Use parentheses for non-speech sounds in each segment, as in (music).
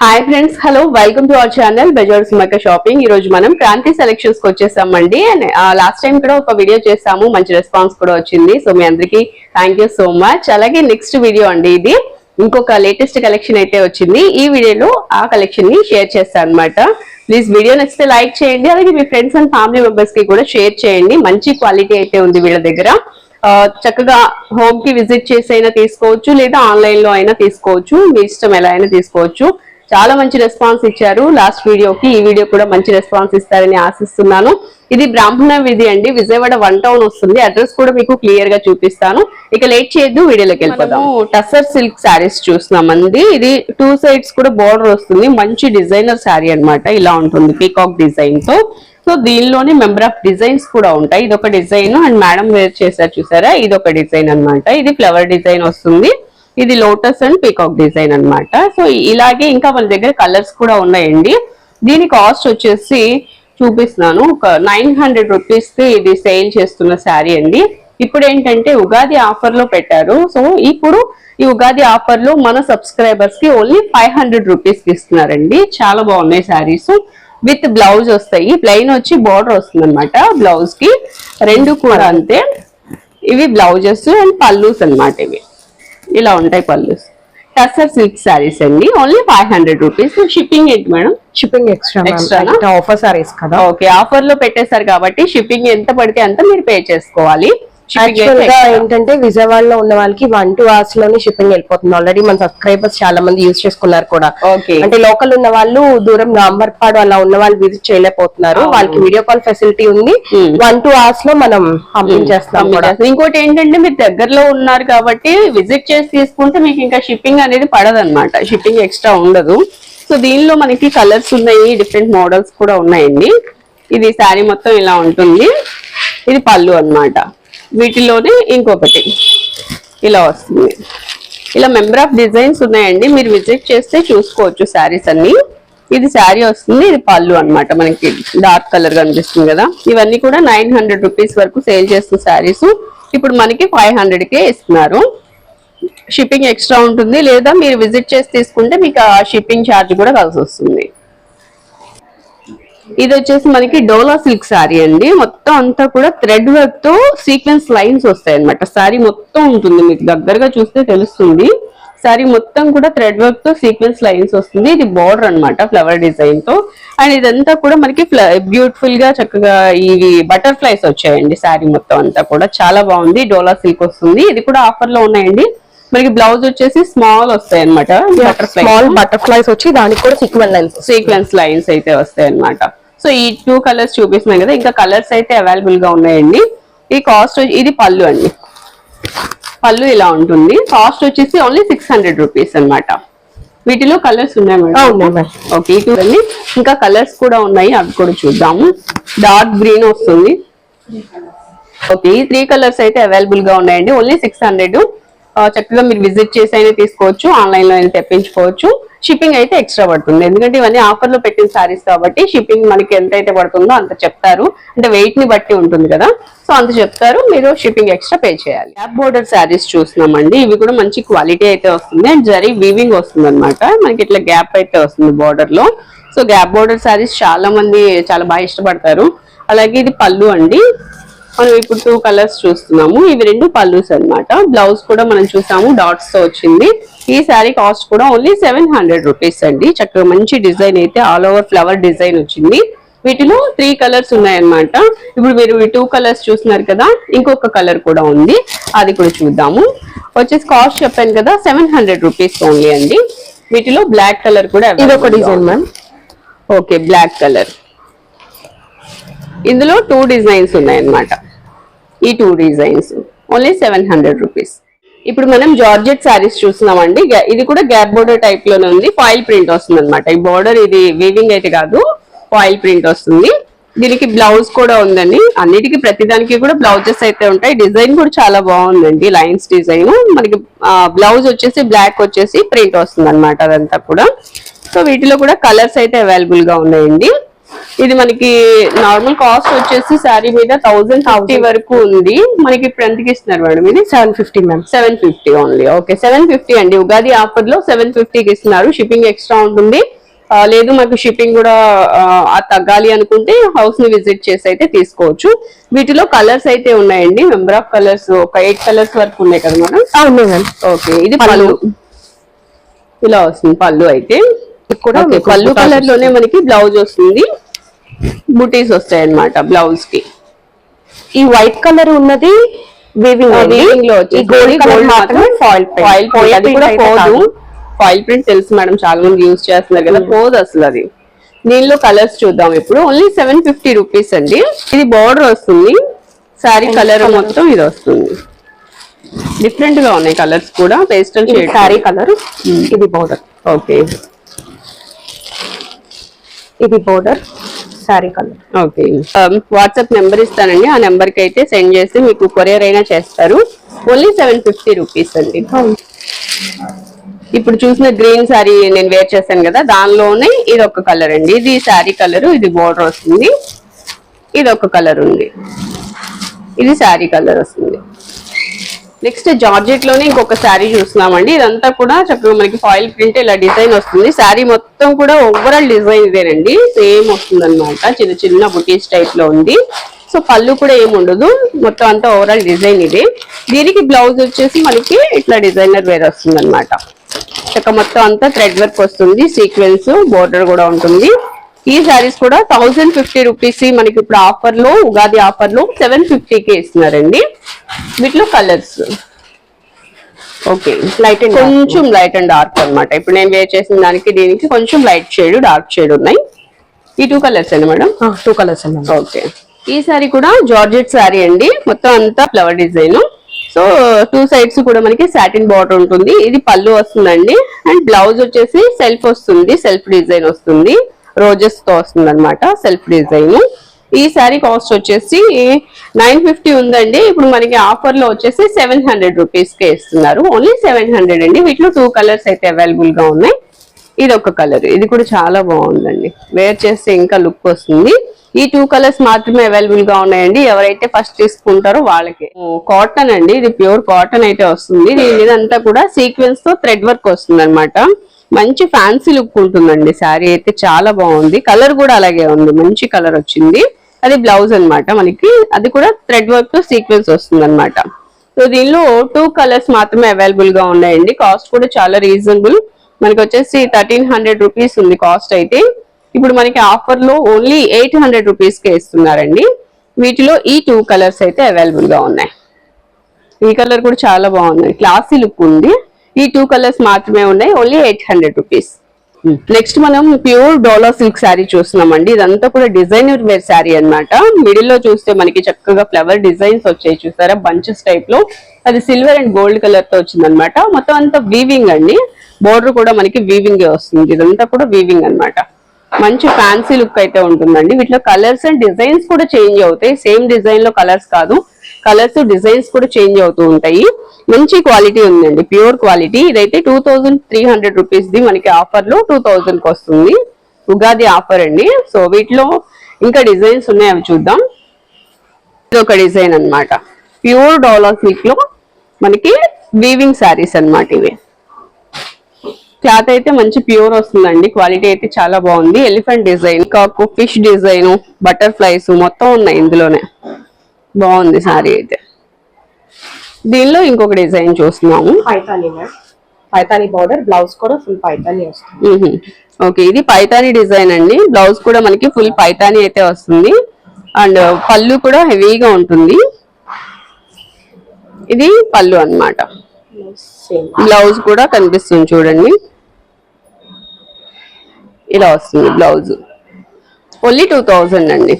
Hi friends hello welcome to our channel Bazar సుమక shopping ఈ రోజు మనం క్రాంతి సెలెక్షన్స్కి వచ్చేసామండి. అండ్ లాస్ట్ టైం కూడా ఒక వీడియో చేసాము మంచి రెస్పాన్స్ కూడా వచ్చింది. సో మీ అందరికి థ్యాంక్ యూ సో మచ్ అలాగే నెక్స్ట్ వీడియో అండి ఇది. ఇంకొక లేటెస్ట్ కలెక్షన్ అయితే వచ్చింది. ఈ వీడియోలో ఆ కలెక్షన్ని షేర్ చేస్తాను అనమాట ప్లీజ్ వీడియో నచ్చితే లైక్ చేయండి. అలాగే మీ ఫ్రెండ్స్ అండ్ ఫ్యామిలీ మెంబర్స్కి కూడా షేర్ చేయండి. మంచి క్వాలిటీ అయితే ఉంది వీళ్ళ దగ్గర. Uh, చక్కగా హోమ్కి విజిట్ చేసి అయినా తీసుకోవచ్చు లేదా ఆన్లైన్లో అయినా తీసుకోవచ్చు. మీ ఇష్టం ఎలా అయినా తీసుకోవచ్చు. చాలా మంచి రెస్పాన్స్ ఇచ్చారు. లాస్ట్ వీడియోకి ఈ వీడియో కూడా మంచి రెస్పాన్స్ ఇస్తారని ఆశిస్తున్నాను. ఇది బ్రాహ్మణ విధి అండి. విజయవాడ వన్ టౌన్ వస్తుంది. అడ్రస్ కూడా మీకు క్లియర్గా చూపిస్తాను. ఇక లేట్ చేయొద్దు వీడియోలోకి వెళ్ళిపోదాం. టసర్ సిల్క్ శారీస్ చూస్తున్నామండి. ఇది టూ సైడ్స్ కూడా బోర్డర్ వస్తుంది. మంచి డిజైనర్ శారీ అన్నమాట. ఇలా ఉంటుంది పీకాక్ డిజైన్తో. సో దీనిలోనే మెంబర్ ఆఫ్ డిజైన్స్ కూడా ఉంటాయి. ఇది ఒక డిజైన్ అండ్ మేడం వేర్ చేశారు చూసారా? ఇది ఒక డిజైన్ అన్నమాట. ఇది ఫ్లవర్ డిజైన్ వస్తుంది. ఇది లోటస్ అండ్ పీకాక్ డిజైన్ అనమాట సో ఇలాగే ఇంకా మన దగ్గర కలర్స్ కూడా ఉన్నాయండి. దీని కాస్ట్ వచ్చేసి చూపిస్తున్నాను. ఒక నైన్ హండ్రెడ్ రూపీస్కి ఇది సేల్ చేస్తున్న శారీ అండి. ఇప్పుడు ఏంటంటే ఉగాది ఆఫర్లో పెట్టారు. సో ఇప్పుడు ఈ ఉగాది ఆఫర్లో మన సబ్స్క్రైబర్స్కి ఓన్లీ ఫైవ్ హండ్రెడ్ రూపీస్కి ఇస్తున్నారండి. చాలా బాగున్నాయి శారీస్. విత్ బ్లౌజ్ వస్తాయి. ప్లెయిన్ వచ్చి బార్డర్ వస్తుంది అనమాట బ్లౌజ్కి రెండు కూడా అంతే. ఇవి బ్లౌజెస్ అండ్ పల్లూస్ అన్నమాట ఇవి. ఇలా ఉంటాయి పల్లూస్ టసర్ సిల్క్ శారీస్ అండి. Only five hundred rupees shipping ఏంటి మేడం? షిప్పింగ్ ఎక్స్ట్రా నా? ఆఫర్ సారీస్ కదా. ఓకే ఆఫర్లో పెట్టేశారు కాబట్టి షిప్పింగ్ ఎంత పడితే అంత మీరు పే చేసుకోవాలి. యాక్చువల్గా. ఏంటంటే విజయవాడలో ఉన్న వాళ్ళకి వన్ టూ అవర్స్లోనే షిప్పింగ్ వెళ్ళిపోతుంది. ఆల్రెడీ మన సబ్స్క్రైబర్స్ చాలా మంది యూజ్ చేసుకున్నారు కూడా. అంటే లోకల్ ఉన్న వాళ్ళు దూరం నాంబర్పాడు అలా ఉన్న వాళ్ళు విజిట్ చేయలేకపోతున్నారు. వాళ్ళకి వీడియో కాల్ ఫెసిలిటీ ఉంది. Hmm. వన్ టూ అవర్స్లో మనం పంపించేస్తాం కూడా. పంపించేస్తాం. ఇంకోటి ఏంటంటే మీరు దగ్గరలో ఉన్నారు కాబట్టి విజిట్ చేసి తీసుకుంటే మీకు ఇంకా షిప్పింగ్ అనేది పడదన్నమాట. షిప్పింగ్ ఎక్స్ట్రా ఉండదు. సో దీనిలో మనకి కలర్స్ ఉన్నాయి డిఫరెంట్ మోడల్స్ కూడా ఉన్నాయండి. ఇది శారీ మొత్తం ఇలా ఉంటుంది. ఇది పళ్ళు అన్నమాట. వీటిలోనే ఇంకొకటి. ఇలా వస్తుంది. ఇలా మెంబర్ ఆఫ్ డిజైన్స్ ఉన్నాయండి. మీరు విజిట్ చేస్తే చూసుకోవచ్చు శారీస్ అన్ని. ఇది శారీ వస్తుంది ఇది పళ్ళు అన్నమాట. మనకి డార్క్ కలర్ కనిపిస్తుంది కదా. ఇవన్నీ కూడా నైన్ హండ్రెడ్ రూపీస్ వరకు సేల్ చేస్తున్న శారీస్. ఇప్పుడు మనకి ఫైవ్ హండ్రెడ్కే ఇస్తున్నారు. షిప్పింగ్ ఎక్స్ట్రా ఉంటుంది. లేదా మీరు విజిట్ చేసి తీసుకుంటే మీకు ఆ షిప్పింగ్ ఛార్జ్ కూడా కలిసి వస్తుంది. ఇది వచ్చేసి మనకి డోలా సిల్క్ శారీ అండి. మొత్తం అంతా కూడా థ్రెడ్ వర్క్తో సీక్వెన్స్ లైన్స్ వస్తాయి అనమాట శారీ మొత్తం ఉంటుంది మీకు దగ్గరగా చూస్తే తెలుస్తుంది. శారీ మొత్తం కూడా థ్రెడ్ వర్క్తో సీక్వెన్స్ లైన్స్ వస్తుంది. ఇది బార్డర్ అన్నమాట ఫ్లవర్ డిజైన్తో. అండ్ ఇదంతా కూడా మనకి బ్యూటిఫుల్గా చక్కగా ఇవి బటర్ఫ్లైస్ వచ్చాయండి శారీ మొత్తం అంతా కూడా. చాలా బాగుంది. డోలా సిల్క్ వస్తుంది. ఇది కూడా ఆఫర్లో ఉన్నాయండి. మనకి బ్లౌజ్ వచ్చేసి స్మాల్ వస్తాయి అనమాట బటర్ఫ్లై స్మాల్ బటర్ఫ్లైస్ వచ్చి దానికి కూడా సీక్వెన్ లైన్స్ సీక్వెన్స్ లైన్స్ అయితే వస్తాయి అన్నమాట సో ఈ టూ కలర్స్ చూపిస్తున్నాయి కదా ఇంకా కలర్స్ అయితే అవైలబుల్గా ఉన్నాయండి. ఈ కాస్ట్ ఇది పళ్ళు అండి. పళ్ళు ఇలా ఉంటుంది. కాస్ట్ వచ్చేసి ఓన్లీ సిక్స్ హండ్రెడ్ రూపీస్ అన్నమాట. వీటిలో కలర్స్ ఉన్నాయి మేడం. ఓకే ఇటు ఇంకా కలర్స్ కూడా ఉన్నాయి అవి కూడా చూద్దాము. డార్క్ గ్రీన్ వస్తుంది. ఓకే ఈ త్రీ కలర్స్ అయితే అవైలబుల్గా ఉన్నాయండి. ఓన్లీ సిక్స్ హండ్రెడ్ చక్కగా మీరు విజిట్ చేసి అయినా తీసుకోవచ్చు ఆన్లైన్లో అయినా తెప్పించుకోవచ్చు. షిప్పింగ్ అయితే ఎక్స్ట్రా పడుతుంది. ఎందుకంటే ఇవన్నీ ఆఫర్లో పెట్టిన సారీస్ కాబట్టి షిప్పింగ్ మనకి ఎంత అయితే పడుతుందో అంత చెప్తారు. అంటే వెయిట్ని బట్టి ఉంటుంది కదా. సో అంత చెప్తారు. మీరు షిప్పింగ్ ఎక్స్ట్రా పే చేయాలి. గ్యాప్ బోర్డర్ శారీస్ చూస్తున్నామండి. ఇవి కూడా మంచి క్వాలిటీ అయితే వస్తుంది. అండ్ జరీ వీవింగ్ వస్తుంది అనమాట మనకి ఇట్లా గ్యాప్ అయితే వస్తుంది బోర్డర్లో. సో గ్యాప్ బోర్డర్ శారీస్ చాలా మంది చాలా బాగా ఇష్టపడతారు. అలాగే ఇది పళ్ళు అండి. మనం ఇప్పుడు టూ కలర్స్ చూస్తున్నాము. ఇవి రెండు పల్లూస్ అన్నమాట. బ్లౌజ్ కూడా మనం చూసాము డాట్స్తో వచ్చింది. ఈ శారీ కాస్ట్ కూడా ఓన్లీ సెవెన్ హండ్రెడ్ రూపీస్ అండి. చక్కగా మంచి డిజైన్ అయితే ఆల్ ఓవర్ ఫ్లవర్ డిజైన్ వచ్చింది. వీటిలో త్రీ కలర్స్ ఉన్నాయన్నమాట. ఇప్పుడు మీరు ఈ టూ కలర్స్ చూస్తున్నారు కదా ఇంకొక కలర్ కూడా ఉంది. అది కూడా చూద్దాము. వచ్చేసి కాస్ట్ చెప్పాను కదా సెవెన్ హండ్రెడ్ రూపీస్ ఓన్లీ అండి. వీటిలో బ్లాక్ కలర్ కూడా ఇది ఒక design. Ma'am. Okay black colour ఇందులో టూ డిజైన్స్ ఉన్నాయన్నమాట. ఈ two designs only seven hundred rupees ఇప్పుడు మనం జార్జెట్ శారీస్ చూస్తున్నామండి. గ్యా- ఇది కూడా గ్యాప్ బోర్డర్ టైప్లోనే ఉంది. ఫాయిల్ ప్రింట్ వస్తుంది అనమాట ఈ బోర్డర్ ఇది వీవింగ్ అయితే కాదు. ఫాయిల్ ప్రింట్ వస్తుంది. దీనికి బ్లౌజ్ కూడా ఉందండి. అన్నిటికీ ప్రతిదానికి కూడా బ్లౌజెస్ అయితే ఉంటాయి. డిజైన్ కూడా చాలా బాగుందండి. లైన్స్ డిజైన్ మనకి బ్లౌజ్ వచ్చేసి బ్లాక్ వచ్చేసి ప్రింట్ వస్తుంది అనమాట అదంతా కూడా. సో వీటిలో కూడా కలర్స్ అయితే అవైలబుల్గా ఉన్నాయండి. ఇది మనకి నార్మల్ కాస్ట్ వచ్చేసి శారీ మీద థౌసండ్ ఫిఫ్టీ వరకు ఉంది. మనకి ఇప్పుడు ఎంతకి ఇస్తున్నారు మేడం ఇది? Seven fifty ma'am. Seven fifty only. Okay seven fifty అండి. ఉగాది ఆఫర్లో సెవెన్ ఫిఫ్టీకి ఇస్తున్నారు. షిప్పింగ్ ఎక్స్ట్రా ఉంటుంది. లేదు మాకు షిప్పింగ్ కూడా తగ్గాలి అనుకుంటే హౌస్ని విజిట్ చేసి అయితే తీసుకోవచ్చు. వీటిలో కలర్స్ అయితే ఉన్నాయండి. నెంబర్ ఆఫ్ కలర్స్ ఒక ఎయిట్ కలర్స్ వరకు ఉన్నాయి కదా మేడం? అవును ఓకే ఇది పళ్ళు. ఇలా వస్తుంది పళ్ళు అయితే. కూడా పళ్ళు కలర్లోనే మనకి బ్లౌజ్ వస్తుంది. బుటీస్ వస్తాయి అన్నమాట బ్లౌజ్కి ఈ వైట్ కలర్ ఉన్నది వీవింగ్లో గోల్డ్ మాత్రమే ఫాయిల్ ఫాయిల్ ప్రింట్ పోదు. ఫాయిల్ తెలుసు మేడం చాలా మంది యూజ్ చేస్తున్నారు కదా పోదు అసలు అది. దీనిలో కలర్స్ చూద్దాం ఇప్పుడు. ఓన్లీ సెవెన్ ఫిఫ్టీ రూపీస్ అండి. ఇది బార్డర్ వస్తుంది. శారీ కలర్ మొత్తం ఇది వస్తుంది. డిఫరెంట్గా ఉన్నాయి కలర్స్ కూడా. పేస్టల్ షేడ్ శారీ కలర్ ఇది బోర్డర్ ఓకే ఇది border sari colour okay WhatsApp number ఇస్తానండి. ఆ నెంబర్కి అయితే సెండ్ చేసి మీకు కొరియర్ అయినా చేస్తారు. ఓన్లీ సెవెన్ ఫిఫ్టీ రూపీస్ అండి. ఇప్పుడు చూసిన గ్రీన్ శారీ నేను వేర్ చేశాను కదా దానిలోనే ఇది ఒక కలర్ అండి. ఇది శారీ కలర్ ఇది బోర్డర్ వస్తుంది. ఇది ఒక కలర్ ఉంది. ఇది శారీ కలర్ వస్తుంది. నెక్స్ట్ జార్జెట్లోనే ఇంకొక శారీ చూస్తున్నామండి. ఇదంతా కూడా చక్కగా మనకి ఫాయిల్ ప్రింట్ ఇలా డిజైన్ వస్తుంది. శారీ మొత్తం కూడా ఓవరాల్ డిజైన్ ఇదేనండి. సేమ్ వస్తుంది అనమాట చిన్న చిన్న బుటీస్ టైప్లో ఉంది. సో పళ్ళు కూడా ఏమి ఉండదు. మొత్తం అంతా ఓవరాల్ డిజైన్ ఇదే. దీనికి బ్లౌజ్ వచ్చేసి మనకి ఇట్లా డిజైనర్ వేర్ వస్తుంది అనమాట చక్క మొత్తం అంతా థ్రెడ్ వర్క్ వస్తుంది. సీక్వెన్స్ బోర్డర్ కూడా ఉంటుంది. ఈ శారీస్ కూడా థౌజండ్ ఫిఫ్టీ రూపీస్ మనకి ఇప్పుడు ఆఫర్లో ఉగాది ఆఫర్లో సెవెన్కి ఇస్తున్నారండి. వీటిలో కలర్స్ ఓకే లైట్ అండ్ కొంచెం లైట్ అండ్ డార్క్ అన్నమాట. ఇప్పుడు నేను వేర్ చేసిన దానికి దీనికి కొంచెం లైట్ షేడ్ డార్క్ షేడ్ ఉన్నాయి. ఈ టూ కలర్స్ అండి మేడం? టూ కలర్స్ అండి ఓకే ఈ సారీ కూడా జార్జెట్ సారీ అండి. మొత్తం అంతా flower design so two sides కూడా మనకి సాటిన్ బార్డర్ ఉంటుంది. ఇది పళ్ళు వస్తుందండి. అండ్ బ్లౌజ్ వచ్చేసి సెల్ఫ్ వస్తుంది సెల్ఫ్ డిజైన్ వస్తుంది. రోజెస్తో వస్తుంది అనమాట సెల్ఫ్ డిజైన్ ఈ శారీ కాస్ట్ వచ్చేసి నైన్ ఫిఫ్టీ ఉందండి. ఇప్పుడు మనకి ఆఫర్లో వచ్చేసి సెవెన్ హండ్రెడ్ రూపీస్కే ఇస్తున్నారు. ఓన్లీ సెవెన్ హండ్రెడ్ అండి. వీటిలో టూ కలర్స్ అయితే అవైలబుల్గా ఉన్నాయి. ఇది ఒక కలర్ ఇది కూడా చాలా బాగుందండి. వేర్ చేస్తే ఇంకా లుక్ వస్తుంది. ఈ టూ కలర్స్ మాత్రమే అవైలబుల్గా ఉన్నాయండి. ఎవరైతే ఫస్ట్ తీసుకుంటారో వాళ్ళకి. కాటన్ అండి. ఇది ప్యూర్ కాటన్ అయితే వస్తుంది. దీని మీద అంతా కూడా సీక్వెన్స్తో థ్రెడ్ వర్క్ వస్తుంది అనమాట మంచి ఫ్యాన్సీ లుక్ ఉంటుందండి. శారీ అయితే చాలా బాగుంది. కలర్ కూడా అలాగే ఉంది. మంచి కలర్ వచ్చింది. అది బ్లౌజ్ అన్నమాట మనకి. అది కూడా థ్రెడ్ వర్క్తో సీక్వెన్స్ వస్తుంది అనమాట సో దీనిలో టూ కలర్స్ మాత్రమే అవైలబుల్గా ఉన్నాయండి. కాస్ట్ కూడా చాలా రీజనబుల్ మనకి వచ్చేసి థర్టీన్ హండ్రెడ్ రూపీస్ ఉంది కాస్ట్ అయితే. ఇప్పుడు మనకి ఆఫర్లో ఓన్లీ ఎయిట్ హండ్రెడ్ రూపీస్ కే ఇస్తున్నారండి. వీటిలో ఈ టూ కలర్స్ అయితే అవైలబుల్గా ఉన్నాయి. ఈ కలర్ కూడా చాలా బాగుంది. క్లాసీ లుక్ ఉంది. ఈ టూ కలర్స్ మాత్రమే ఉన్నాయి. Only eight hundred rupees next మనం ప్యూర్ డోలా సిల్క్ శారీ చూస్తున్నామండి. ఇదంతా కూడా డిజైనర్ వేర్ శారీ అన్నమాట. మిడిల్లో చూస్తే మనకి చక్కగా ఫ్లవర్ డిజైన్స్ వచ్చాయి చూసారా? బంచెస్ టైప్లో. అది సిల్వర్ అండ్ గోల్డ్ కలర్తో వచ్చిందనమాట మొత్తం అంతా వీవింగ్ అండి. బోర్డర్ కూడా మనకి వీవింగ్ వస్తుంది. ఇదంతా కూడా వీవింగ్ అన్నమాట. మంచి ఫ్యాన్సీ లుక్ అయితే ఉంటుందండి. వీటిలో కలర్స్ అండ్ డిజైన్స్ కూడా చేంజ్ అవుతాయి. సేమ్ డిజైన్లో కలర్స్ కాదు. కలర్స్ డిజైన్స్ కూడా చేంజ్ అవుతూ ఉంటాయి. మంచి క్వాలిటీ ఉందండి. Pure quality. ఇదైతే టూ థౌజండ్ త్రీ హండ్రెడ్ రూపీస్ది మనకి ఆఫర్లో టూ థౌజండ్కి వస్తుంది. ఉగాది ఆఫర్ అండి. సో వీటిలో ఇంకా డిజైన్స్ ఉన్నాయి. అవి చూద్దాం. ఇది ఒక డిజైన్ అన్నమాట. ప్యూర్ డాలర్ సిల్క్లో మనకి వీవింగ్ శారీస్ అన్నమాట ఇవి. క్లాత్ అయితే మంచి ప్యూర్ వస్తుందండి. క్వాలిటీ అయితే చాలా బాగుంది. ఎలిఫెంట్ డిజైన్ కాకు ఫిష్ డిజైన్ బటర్ఫ్లైస్ మొత్తం ఉన్నాయి ఇందులోనే. బాగుంది సారీ అయితే. దీనిలో ఇంకొక డిజైన్ చూస్తున్నాము. పైతాని బార్డర్ బ్లౌజ్ కూడా ఫుల్ పైతాని వస్తుంది. ఓకే ఇది పైతాని డిజైన్ అండి. బ్లౌజ్ కూడా మనకి ఫుల్ పైతాని అయితే వస్తుంది. అండ్ పళ్ళు కూడా హెవీగా ఉంటుంది. ఇది పళ్ళు అన్నమాట. సేమ్ బ్లౌజ్ కూడా కనిపిస్తుంది చూడండి. ఇలా వస్తుంది బ్లౌజ్. ఓన్లీ టూ థౌజండ్ అండి.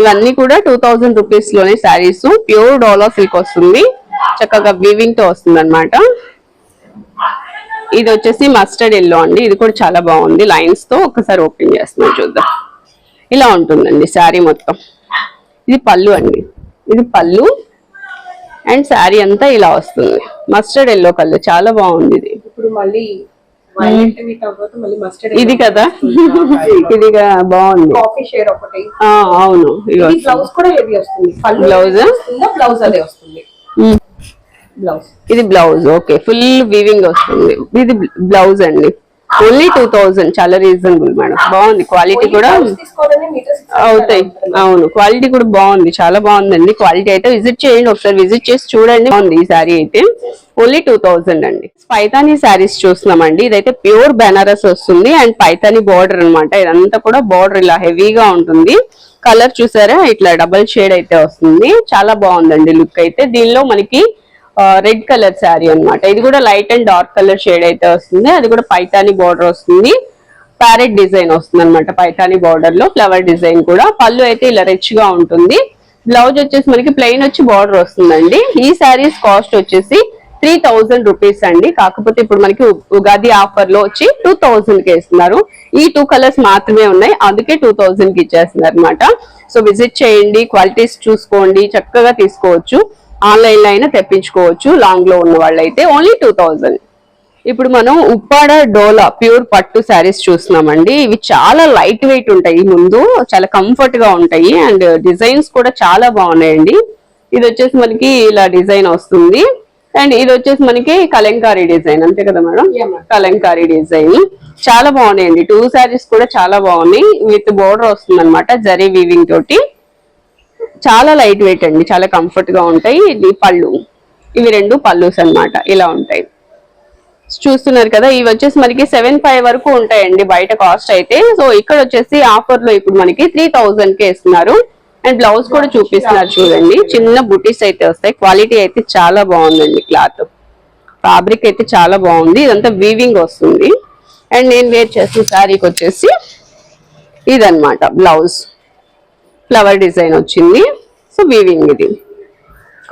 ఇవన్నీ కూడా టూ థౌజండ్ రూపీస్లోనే శారీస్ ప్యూర్ డోలా సిల్క్ వస్తుంది. చక్కగా వీవింగ్తో వస్తుంది అనమాట ఇది వచ్చేసి మస్టర్డ్ ఎల్లో అండి. ఇది కూడా చాలా బాగుంది. లైన్స్తో ఒకసారి ఓపెన్ చేస్తున్నాం చూద్దాం. ఇలా ఉంటుందండి శారీ మొత్తం. ఇది పళ్ళు అండి. ఇది పళ్ళు. అండ్ శారీ అంతా ఇలా వస్తుంది. Mustard yellow colour. చాలా బాగుంది ఇది. ఇప్పుడు మళ్ళీ మస్టర్డ్ ఇది కదా? (laughs) ఇది బాగుంది. కాఫీ షేడ్ ఒకటి. ఆ, అవును. బ్లౌజ్ కూడా హెవీ వస్తుంది? వస్తుందా? బ్లౌజ్ అదే వస్తుంది. బ్లౌజ్ ఇది బ్లౌజ్ ఓకే ఫుల్ వీవింగ్ వస్తుంది. ఇది బ్లౌజ్ అండి. ఓన్లీ టూ థౌజండ్ చాలా రీజనబుల్ మేడం బాగుంది. క్వాలిటీ కూడా అవుతాయి. అవును క్వాలిటీ కూడా బాగుంది. చాలా బాగుందండి. క్వాలిటీ అయితే విజిట్ చేయండి ఒకసారి. విజిట్ చేసి చూడండి. బాగుంది ఈ శారీ అయితే. ఓన్లీ టూ థౌజండ్ అండి. పైతానీ శారీస్ చూస్తున్నామండి. ఇదైతే ప్యూర్ బెనారస్ వస్తుంది. అండ్ పైతానీ బార్డర్ అన్నమాట. ఇదంతా కూడా బార్డర్ ఇలా హెవీగా ఉంటుంది. కలర్ చూసారా? ఇట్లా డబల్ షేడ్ అయితే వస్తుంది. చాలా బాగుందండి లుక్ అయితే. దీనిలో మనకి రెడ్ కలర్ శారీ అన్నమాట. ఇది కూడా light and dark colour shade అయితే వస్తుంది. అది కూడా పైతాని బార్డర్ వస్తుంది. ప్యారెట్ డిజైన్ వస్తుంది అనమాట పైతాని బార్డర్లో ఫ్లవర్ డిజైన్ కూడా. పళ్ళు అయితే ఇలా రిచ్గా ఉంటుంది. బ్లౌజ్ వచ్చేసి మనకి ప్లెయిన్ వచ్చి బార్డర్ వస్తుందండి. ఈ శారీస్ కాస్ట్ వచ్చేసి త్రీ థౌజండ్ రూపీస్ అండి. కాకపోతే ఇప్పుడు మనకి ఉ- ఉగాది ఆఫర్లో వచ్చి టూ థౌజండ్కి ఇస్తున్నారు. ఈ టూ కలర్స్ మాత్రమే ఉన్నాయి. అందుకే టూ థౌజండ్కి ఇచ్చేస్తున్నారు అనమాట సో విజిట్ చేయండి. క్వాలిటీస్ చూసుకోండి. చక్కగా తీసుకోవచ్చు. ఆన్లైన్లో అయినా తెప్పించుకోవచ్చు లాంగ్లో ఉన్న వాళ్ళైతే ఓన్లీ టూ థౌజండ్ ఇప్పుడు మనం ఉప్పాడ డోలా ప్యూర్ పట్టు శారీస్ చూస్తున్నామండి. ఇవి చాలా లైట్ వెయిట్ ఉంటాయి ముందు చాలా కంఫర్ట్గా ఉంటాయి అండ్ డిజైన్స్ కూడా చాలా బాగున్నాయండి. ఇది వచ్చేసి మనకి ఇలా డిజైన్ వస్తుంది. అండ్ ఇది వచ్చేసి మనకి కలంకారీ డిజైన్ అంతే కదా మేడం. కలంకారీ డిజైన్. చాలా బాగున్నాయండి. టూ శారీస్ కూడా చాలా బాగున్నాయి. విత్ బోర్డర్ వస్తుంది అనమాట జరీ వీవింగ్ తోటి. చాలా లైట్ వెయిట్ అండి చాలా కంఫర్ట్గా ఉంటాయి. ఇది పళ్ళు. ఇవి రెండు పళ్ళుస్ అన్నమాట ఇలా ఉంటాయి. చూస్తున్నారు కదా ఇవి వచ్చేసి మనకి సెవెన్ ఫైవ్ వరకు ఉంటాయండి బయట కాస్ట్ అయితే. సో ఇక్కడ వచ్చేసి ఆఫర్లో ఇప్పుడు మనకి త్రీ థౌజండ్ కే ఇస్తున్నారు. అండ్ బ్లౌజ్ కూడా చూపిస్తున్నారు చూడండి. చిన్న బుటీస్ అయితే వస్తాయి. క్వాలిటీ అయితే చాలా బాగుందండి క్లాత్ ఫ్యాబ్రిక్ అయితే చాలా బాగుంది. ఇదంతా వీవింగ్ వస్తుంది. అండ్ నేను వేర్ చేసిన శారీకి వచ్చేసి ఇదనమాట బ్లౌజ్ ఫ్లవర్ డిజైన్ వచ్చింది. సో వీవింగ్ ఇది.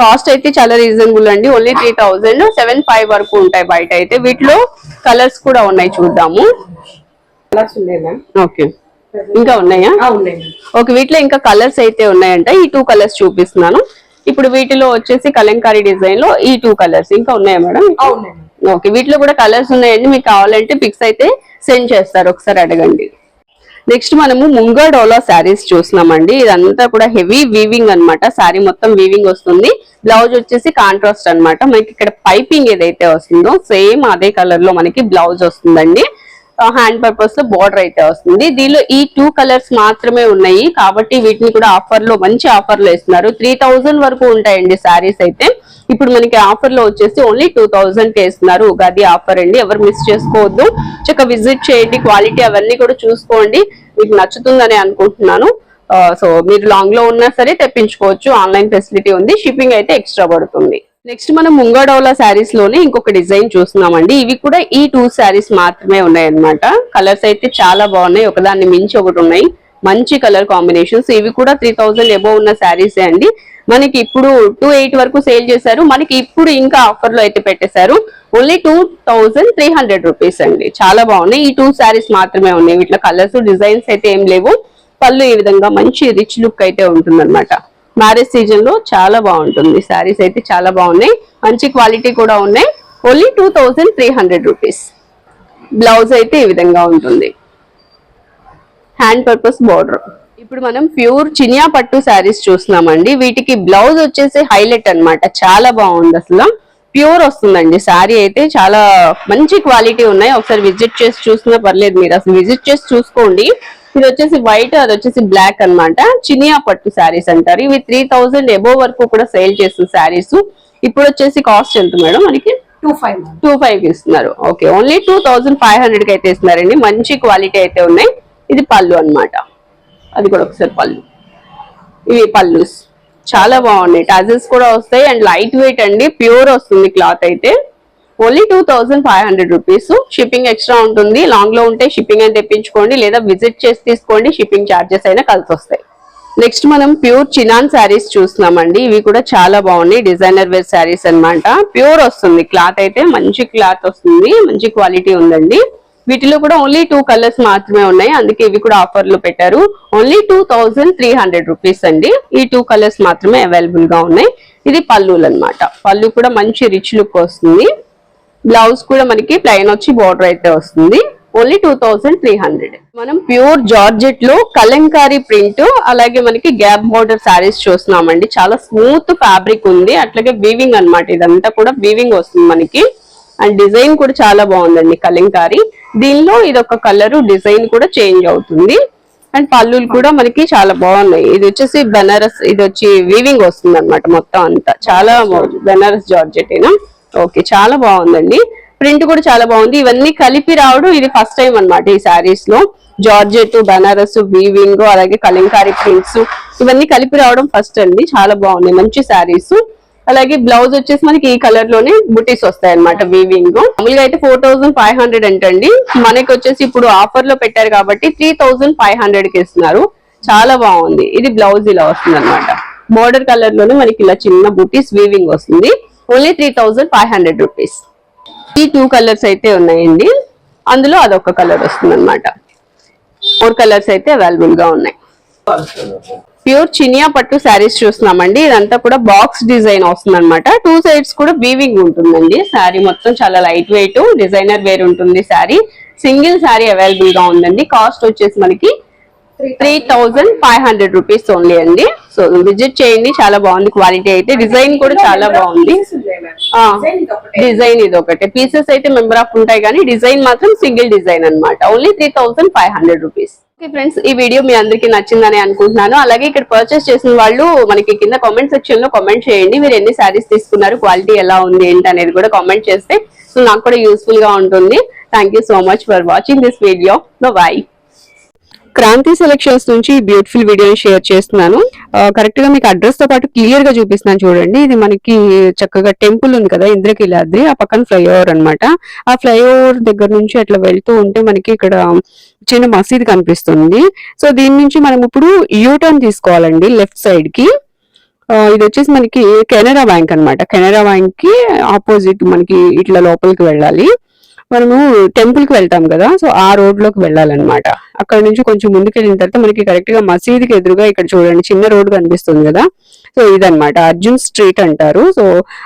కాస్ట్ అయితే చాలా రీజనబుల్ అండి. Only three thousand seven five వరకు ఉంటాయి బయట అయితే. వీటిలో కలర్స్ కూడా ఉన్నాయి చూద్దాము. ఓకే ఇంకా ఉన్నాయా? ఓకే వీటిలో ఇంకా కలర్స్ అయితే ఉన్నాయంట. ఈ టూ కలర్స్ చూపిస్తున్నాను. ఇప్పుడు వీటిలో వచ్చేసి కలంకారీ డిజైన్లో ఈ టూ కలర్స్ ఇంకా ఉన్నాయా మేడం ఓకే వీటిలో కూడా కలర్స్ ఉన్నాయండి. మీకు కావాలంటే పిక్స్ అయితే సెండ్ చేస్తారు. ఒకసారి అడగండి. నెక్స్ట్ మనము ముంగా డోలా శారీస్ చూసినామండి ఇదంతా కూడా హెవీ వీవింగ్ అన్నమాట. శారీ మొత్తం వీవింగ్ వస్తుంది. బ్లౌజ్ వచ్చేసి కాంట్రాస్ట్ అన్నమాట. మనకి ఇక్కడ పైపింగ్ ఏదైతే వస్తుందో సేమ్ అదే కలర్లో మనకి బ్లౌజ్ వస్తుందండి. హ్యాండ్ పర్పస్లో బార్డర్ అయితే వస్తుంది. దీనిలో ఈ టూ కలర్స్ మాత్రమే ఉన్నాయి. కాబట్టి వీటిని కూడా ఆఫర్లో మంచి ఆఫర్లో ఇస్తున్నారు. త్రీ థౌజండ్ వరకు ఉంటాయండి శారీస్ అయితే. ఇప్పుడు మనకి ఆఫర్లో వచ్చేసి ఓన్లీ టూ థౌజండ్కి ఇస్తున్నారు. ఉగాది ఆఫర్ అండి. ఎవరు మిస్ చేసుకోవద్దు. చక్కగా విజిట్ చేయండి. క్వాలిటీ అవన్నీ కూడా చూసుకోండి. మీకు నచ్చుతుందని అనుకుంటున్నాను. సో మీరు లాంగ్లో ఉన్నా సరే తెప్పించుకోవచ్చు. ఆన్లైన్ ఫెసిలిటీ ఉంది. షిప్పింగ్ అయితే ఎక్స్ట్రా పడుతుంది. నెక్స్ట్ మనం ముంగడోలా శారీస్లోనే ఇంకొక డిజైన్ చూస్తున్నామండి. ఇవి కూడా ఈ టూ శారీస్ మాత్రమే ఉన్నాయి అనమాట కలర్స్ అయితే చాలా బాగున్నాయి. ఒకదాన్ని మించి ఒకటి ఉన్నాయి. మంచి కలర్ కాంబినేషన్స్ ఇవి కూడా త్రీ థౌజండ్ ఎబో ఉన్న శారీసే అండి. మనకి ఇప్పుడు టూ ఎయిట్ వరకు సేల్ చేశారు. మనకి ఇప్పుడు ఇంకా ఆఫర్లో అయితే పెట్టేశారు. Only two thousand three hundred rupees అండి. చాలా బాగున్నాయి. ఈ టూ శారీస్ మాత్రమే ఉన్నాయి. వీటిలో కలర్స్ డిజైన్స్ అయితే ఏం లేవు. పళ్ళు ఈ విధంగా మంచి రిచ్ లుక్ అయితే ఉంటుంది మ్యారేజ్ సీజన్లో చాలా బాగుంటుంది. శారీస్ అయితే చాలా బాగున్నాయి. మంచి క్వాలిటీ కూడా ఉన్నాయి. Only two thousand three hundred rupees blouse అయితే ఈ విధంగా ఉంటుంది. హ్యాండ్ పర్పస్ బార్డర్ ఇప్పుడు మనం ప్యూర్ చినియా పట్టు శారీస్ చూస్తున్నామండి. వీటికి బ్లౌజ్ వచ్చేసి హైలైట్ అన్నమాట. చాలా బాగుంది అసలు. ప్యూర్ వస్తుందండి. శారీ అయితే చాలా మంచి క్వాలిటీ ఉన్నాయి. ఒకసారి విజిట్ చేసి చూసినా పర్లేదు మీరు. అసలు విజిట్ చేసి చూసుకోండి. ఇది వచ్చేసి వైట్ అది వచ్చేసి బ్లాక్ అన్నమాట. చినియా పట్టు శారీస్ అంటారు. ఇవి త్రీ థౌజండ్ ఎబో వరకు కూడా సేల్ చేస్తున్న శారీస్. ఇప్పుడు వచ్చేసి కాస్ట్ ఎంత మేడం మనకి? Two five ma'am two five ఇస్తున్నారు. Okay only two thousand five హండ్రెడ్కి అయితే ఇస్తున్నారండి. మంచి క్వాలిటీ అయితే ఉన్నాయి. ఇది పళ్ళు అన్నమాట. అది కూడా ఒకసారి పళ్ళు. ఇవి పళ్ళుస్. చాలా బాగున్నాయి. టాజల్స్ కూడా వస్తాయి. అండ్ లైట్ వెయిట్ అండి. ప్యూర్ వస్తుంది క్లాత్ అయితే. Only two thousand five hundred rupees. Shipping extra ఉంటుంది. లాంగ్లో ఉంటే షిప్పింగ్ అని తెప్పించుకోండి లేదా విజిట్ చేసి తీసుకోండి షిప్పింగ్ ఛార్జెస్ అయినా కలిసి వస్తాయి. నెక్స్ట్ మనం ప్యూర్ చినాన్ శారీస్ చూస్తున్నామండి. ఇవి కూడా చాలా బాగున్నాయి. డిజైనర్ వేర్ శారీస్ అన్నమాట. ప్యూర్ వస్తుంది. క్లాత్ అయితే మంచి క్లాత్ వస్తుంది. మంచి క్వాలిటీ ఉందండి. వీటిలో కూడా ఓన్లీ టూ కలర్స్ మాత్రమే ఉన్నాయి. అందుకే ఇవి కూడా ఆఫర్లో పెట్టారు. Only two thousand three hundred rupees అండి. ఈ టూ కలర్స్ మాత్రమే అవైలబుల్గా ఉన్నాయి. ఇది పల్లూలు అన్నమాట. పళ్ళు కూడా మంచి రిచ్ లుక్ వస్తుంది. బ్లౌజ్ కూడా మనకి ప్లెయిన్ వచ్చి బార్డర్ అయితే వస్తుంది. Only two thousand three hundred. మనం ప్యూర్ జార్జెట్లో కలంకారీ ప్రింట్ అలాగే మనకి గ్యాప్ బార్డర్ శారీస్ చూస్తున్నామండి. చాలా స్మూత్ ఫ్యాబ్రిక్ ఉంది. అట్లాగే వీవింగ్ అన్నమాట. ఇదంతా కూడా వీవింగ్ వస్తుంది మనకి. అండ్ డిజైన్ కూడా చాలా బాగుందండి కలంకారీ. దీనిలో ఇది ఒక కలర్ డిజైన్ కూడా చేంజ్ అవుతుంది. అండ్ పళ్ళులు కూడా మనకి చాలా బాగున్నాయి. ఇది వచ్చేసి బెనారస్ ఇది వచ్చి వీవింగ్ వస్తుంది అనమాట మొత్తం అంతా. చాలా బెనారస్ జార్జెట్ ఏనా ఓకే చాలా బాగుందండి. ప్రింట్ కూడా చాలా బాగుంది. ఇవన్నీ కలిపి రావడం ఇది ఫస్ట్ టైం అన్నమాట ఈ శారీస్లో. జార్జెట్ బెనారస్ వీవింగ్ అలాగే కలంకారీ ప్రింట్స్ ఇవన్నీ కలిపి రావడం ఫస్ట్ అండి. చాలా బాగుంది. మంచి శారీస్ అలాగే బ్లౌజ్ వచ్చేసి మనకి ఈ కలర్లోనే బుటీస్ వస్తాయి అనమాట వీవింగ్ మామూలుగా అయితే ఫోర్ థౌసండ్ ఫైవ్ హండ్రెడ్ అంటండి. మనకి వచ్చేసి ఇప్పుడు ఆఫర్లో పెట్టారు కాబట్టి త్రీ థౌసండ్ ఫైవ్ హండ్రెడ్కి ఇస్తున్నారు. చాలా బాగుంది. ఇది బ్లౌజ్ ఇలా వస్తుంది అనమాట బోర్డర్ కలర్లోనే మనకి ఇలా చిన్న బుటీస్ వీవింగ్ వస్తుంది. Only three thousand five hundred rupees. ఈ టూ కలర్స్ అయితే ఉన్నాయండి. అందులో అదొక కలర్ వస్తుంది అనమాట ఫోర్ కలర్స్ అయితే అవైలబుల్గా ఉన్నాయి. ప్యూర్ చినియా పట్టు శారీస్ చూస్తున్నామండి. ఇదంతా కూడా బాక్స్ డిజైన్ వస్తుంది అనమాట టూ సైడ్స్ కూడా వీవింగ్ ఉంటుందండి. శారీ మొత్తం చాలా లైట్ వెయిట్ డిజైనర్ వేర్ ఉంటుంది శారీ. సింగిల్ శారీ అవైలబుల్గా ఉందండి. కాస్ట్ వచ్చేసి మనకి three thousand five hundred rupees only అండి. సో విజిట్ చేయండి చాలా బాగుంది. క్వాలిటీ అయితే డిజైన్ కూడా చాలా బాగుంది. డిజైన్ ఇది ఒకటే పీసెస్ అయితే మెంబర్ ఆఫ్ ఉంటాయి కానీ డిజైన్ మాత్రం సింగిల్ డిజైన్ అన్నమాట. Only three thousand five hundred rupees okay friends ఈ వీడియో మీ అందరికీ నచ్చిందని అనుకుంటున్నాను. అలాగే ఇక్కడ పర్చేస్ చేసిన వాళ్ళు మనకి కింద కామెంట్ సెక్షన్లో కామెంట్ చేయండి. మీరు ఎన్ని శారీస్ తీసుకున్నారు క్వాలిటీ ఎలా ఉంది ఏంటి అనేది కూడా కామెంట్ చేస్తే సో నాకు కూడా యూస్ఫుల్గా ఉంటుంది. Thank you so much for watching this video bye Kranti selections నుంచి బ్యూటిఫుల్ వీడియోని షేర్ చేస్తున్నాను. కరెక్ట్గా మీకు అడ్రస్తో పాటు క్లియర్గా చూపిస్తున్నాను చూడండి. ఇది మనకి చక్కగా టెంపుల్ ఉంది కదా ఇంద్రకీలాద్రి ఆ పక్కన ఫ్లైఓవర్ అనమాట ఆ ఫ్లైఓవర్ దగ్గర నుంచి అట్లా వెళ్తూ ఉంటే మనకి ఇక్కడ చిన్న మసీద్ కనిపిస్తుంది. సో దీని నుంచి మనం ఇప్పుడు యూ టర్న్ తీసుకోవాలండి లెఫ్ట్ సైడ్కి. ఇది వచ్చేసి మనకి కెనరా బ్యాంక్ అన్నమాట. కెనరా బ్యాంక్కి ఆపోజిట్ మనకి ఇట్లా లోపలికి వెళ్ళాలి. మనము టెంపుల్కి వెళ్తాం కదా సో ఆ రోడ్లోకి వెళ్ళాలన్నమాట. అక్కడ నుంచి కొంచెం ముందుకు వెళ్ళిన తర్వాత మనకి కరెక్ట్గా మసీదుకి ఎదురుగా ఇక్కడ చూడండి చిన్న రోడ్ కనిపిస్తుంది కదా. సో ఇదన్నమాట అర్జున్ స్ట్రీట్ అంటారు. సో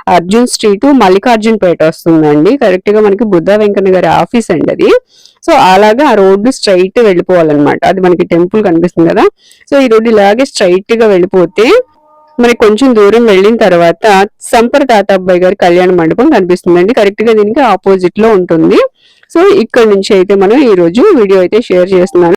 అర్జున్ స్ట్రీట్ మల్లికార్జున్ పేట వస్తుందండి. కరెక్ట్గా మనకి బుద్ధ వెంకన్న గారి ఆఫీస్ అండి అది. సో అలాగా ఆ రోడ్డు స్ట్రైట్ వెళ్ళిపోవాలన్నమాట. అది మనకి టెంపుల్ కనిపిస్తుంది కదా. సో ఈ రోడ్డు ఇలాగే స్ట్రైట్గా వెళ్ళిపోతే మనకి కొంచెం దూరం వెళ్ళిన తర్వాత సంపర తాతాబ్బాయి గారి కళ్యాణ మండపం కనిపిస్తుందండి. కరెక్ట్గా దీనికి ఆపోజిట్లో ఉంటుంది. సో ఇక్కడ నుంచి అయితే మనం ఈ రోజు వీడియో అయితే షేర్ చేస్తున్నాను.